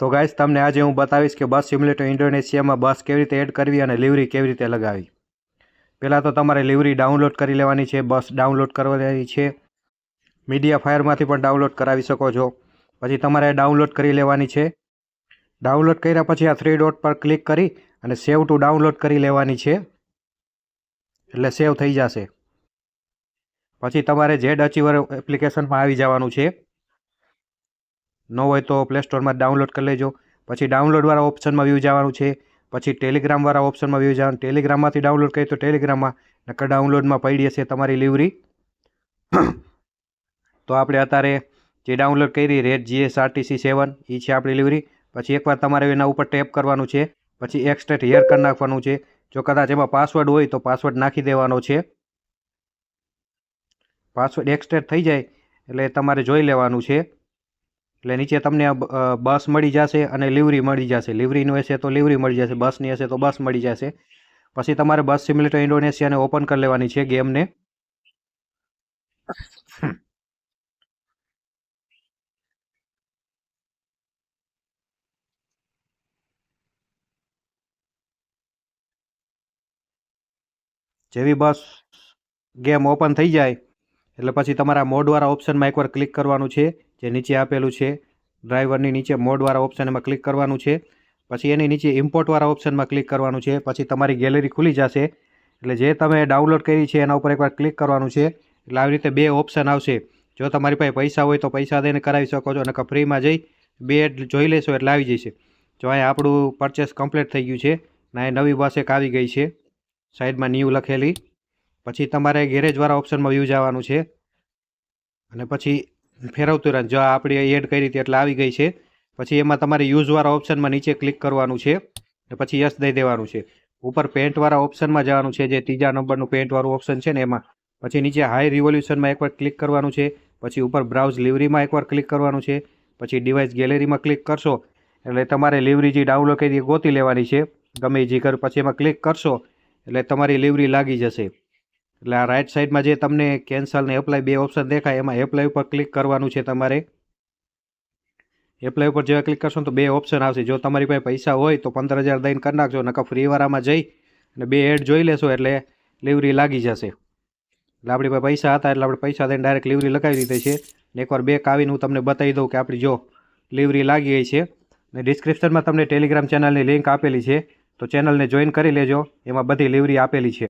તો ગાઈસ, તમને આજે હું બતાવીશ કે બસ સિમ્યુલેટર ઇન્ડોનેશિયામાં બસ કેવી રીતે એડ કરવી અને લિવરી કેવી રીતે લગાવી પહેલાં તો તમારે લિવરી ડાઉનલોડ કરી લેવાની છે, બસ ડાઉનલોડ કરવાની છે. મીડિયા ફાયરમાંથી પણ ડાઉનલોડ કરાવી શકો છો. પછી તમારે ડાઉનલોડ કરી લેવાની છે. ડાઉનલોડ કર્યા પછી આ થ્રી ડોટ પર ક્લિક કરી અને સેવ ટુ ડાઉનલોડ કરી લેવાની છે. એટલે સેવ થઈ જશે. પછી તમારે જેડ અચીવર એપ્લિકેશનમાં આવી જવાનું છે. ન હોય તો પ્લે સ્ટોરમાં ડાઉનલોડ કરી લેજો. પછી ડાઉનલોડવાળા ઓપ્શનમાં વ્યૂ જવાનું છે. પછી ટેલિગ્રામવાળા ઓપ્શનમાં વ્યૂ જવાનું. ટેલિગ્રામમાંથી ડાઉનલોડ કરીએ તો ટેલિગ્રામમાં નકર ડાઉનલોડમાં પડી હશે તમારી લિવરી તો આપણે અત્યારે જે ડાઉનલોડ કરી રેડ જીએસ આરટીસી સેવન એ છે આપણી લિવરી પછી એકવાર તમારે એના ઉપર ટેપ કરવાનું છે. પછી એક્સ્ટ્રેટ હેર કરી નાખવાનું છે. જો કદાચ એમાં પાસવર્ડ હોય તો પાસવર્ડ નાખી દેવાનો છે. પાસવર્ડ એક્સ્ટ્રેટ થઈ જાય એટલે તમારે જોઈ લેવાનું છે. એટલે નીચે તમને બસ મળી જશે અને લિવરી મળી જશે. લિવરીનું હશે તો લિવરી મળી જશે બસની હશે તો બસ મળી જશે. પછી તમારે બસ સિમ્યુલેટર ઇન્ડોનેશિયાને ઓપન કરી લેવાની છે ગેમને. જેવી બસ ગેમ ઓપન થઈ જાય એટલે પછી તમારા મોડવાળા ઓપ્શનમાં એકવાર ક્લિક કરવાનું છે. જે નીચે આપેલું છે. ડ્રાઈવરની નીચે મોડવાળા ઓપ્શન એમાં ક્લિક કરવાનું છે. પછી એની નીચે ઇમ્પોર્ટવાળા ઓપ્શનમાં ક્લિક કરવાનું છે. પછી તમારી ગેલેરી ખુલી જશે. એટલે જે તમે ડાઉનલોડ કરી છે એના ઉપર એકવાર ક્લિક કરવાનું છે. એટલે આવી રીતે બે ઓપ્શન આવશે. જો તમારી પાસે પૈસા હોય તો પૈસા દઈને કરાવી શકો છો. અને ફ્રીમાં જઈ બે જોઈ લેશો એટલે આવી જશે. જો અહીંયા આપણું પરચેસ કમ્પ્લીટ થઈ ગયું છે. ને નવી બસ એક આવી ગઈ છે. સાઈડમાં ન્યૂ લખેલી. પછી તમારે ગેરેજવાળા ઓપ્શનમાં વ્યૂ જવાનું છે. અને પછી ફેરવતું રહે. જો આપણે એડ કરી હતી એટલે આવી ગઈ છે. પછી એમાં તમારે યુઝવાળા ઓપ્શનમાં નીચે ક્લિક કરવાનું છે. ને પછી યસ દઈ દેવાનું છે. ઉપર પેન્ટવાળા ઓપ્શનમાં જવાનું છે, જે ત્રીજા નંબરનું પેન્ટવાળું ઓપ્શન છે ને એમાં. પછી નીચે હાઈ રિવોલ્યુશનમાં એકવાર ક્લિક કરવાનું છે. પછી ઉપર બ્રાઉઝ લિવરીમાં એકવાર ક્લિક કરવાનું છે. પછી ડિવાઇસ ગેલેરીમાં ક્લિક કરશો. એટલે તમારે લિવરી જે ડાઉનલોડ કરી ગોતી લેવાની છે. ગમે જે કર પછી એમાં ક્લિક કરશો, એટલે તમારી લિવરી લાગી જશે. એટલે આ રાઈટ સાઈડમાં જે તમને કેન્સલ ને એપ્લાય બે ઓપ્શન દેખાય, એમાં એપ્લાય ઉપર ક્લિક કરવાનું છે તમારે. એપ્લાય ઉપર જેવા ક્લિક કરશો તો બે ઓપ્શન આવશે. જો તમારી પાસે પૈસા હોય તો પંદર હજાર દઈને કરી નાખજો, નકર ફ્રીવાળામાં જઈ અને બે એડ જોઈ લેશો એટલે લિવરી લાગી જશે. એટલે આપણી પાસે પૈસા હતા એટલે આપણે પૈસા દઈને ડાયરેક્ટ લિવરી લગાવી દીધી છે. ને એકવાર બેક આવીને હું તમને બતાવી દઉં કે આપણી જો લિવરી લાગી ગઈ છે. ને ડિસ્ક્રિપ્શનમાં તમને ટેલિગ્રામ ચેનલની લિંક આપેલી છે. તો ચેનલને જોઈન કરી લેજો. એમાં બધી લિવરી આપેલી છે.